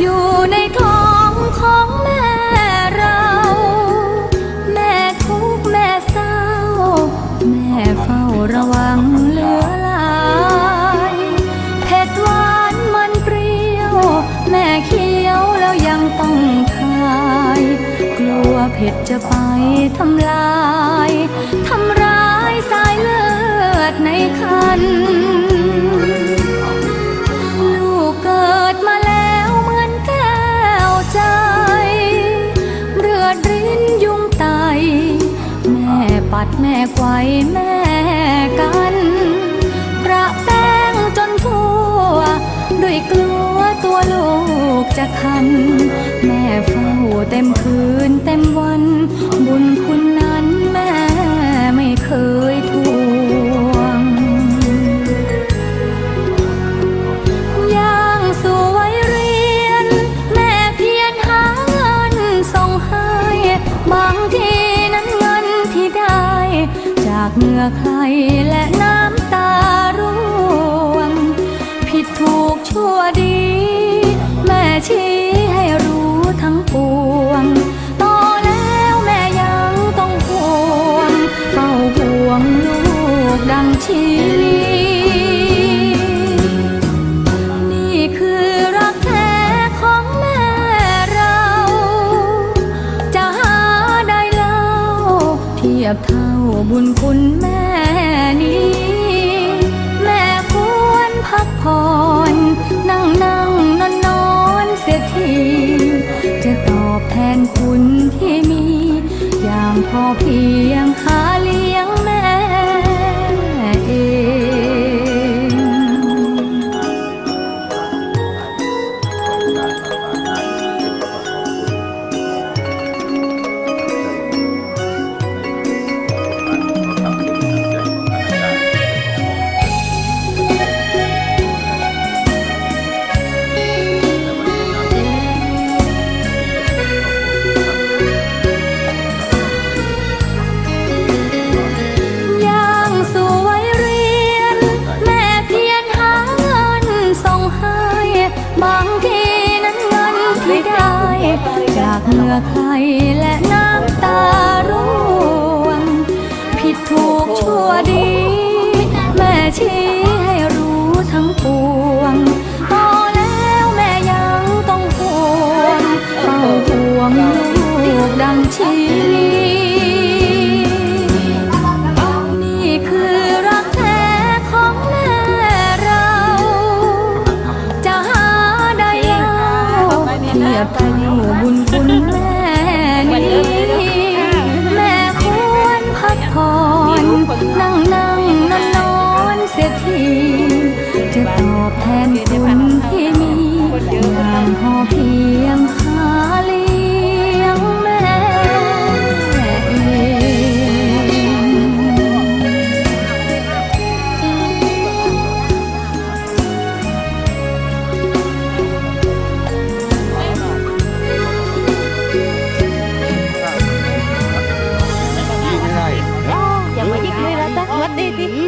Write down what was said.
อยู่ในท้องของแม่เรา แม่ทุกข์แม่เศร้า แม่เฝ้าระวังเหลือหลายเผ็ดหวานมันเปรี้ยว แม่เคี้ยวแล้วยังต้องคาย กลัวเผ็ดจะไปทำลาย ทำร้ายสายเลือดในคัน อดรินยุงไต แม่ปัดแม่ไกวแม่กัน ประแป้งจนทั่ว ด้วยกลัวตัวลูกจะคัน แม่เฝ้าเต็มคืนเต็มวัน เหงื่อใครและน้ำตาร่วง ผิดถูกชั่วดี แม่ชี้ให้รู้ทั้งปวงโตแล้วแม่ยังต้องห่วงเฝ้าห่วงลูกดังชี ยบเท่าบุญคุณแม่นี้ แม่ควรพักผ่อน นั่งนั่งนอนนอนเสียที จะตอบแทนคุณที่มี อย่างพอเพียงหาเลี้ยง จากเหงื่อใครและน้ำตาร่วง ผิดถูกชั่วดี แม่ชี้ให้รู้ทั้งปวงโตแล้วแม่ยังต้องห่วงเฝ้าห่วงลูกดังชีวิตนี่คือรักแท้ของแม่เรา จะหาได้เล่าเทียบเท่าบุญ 你的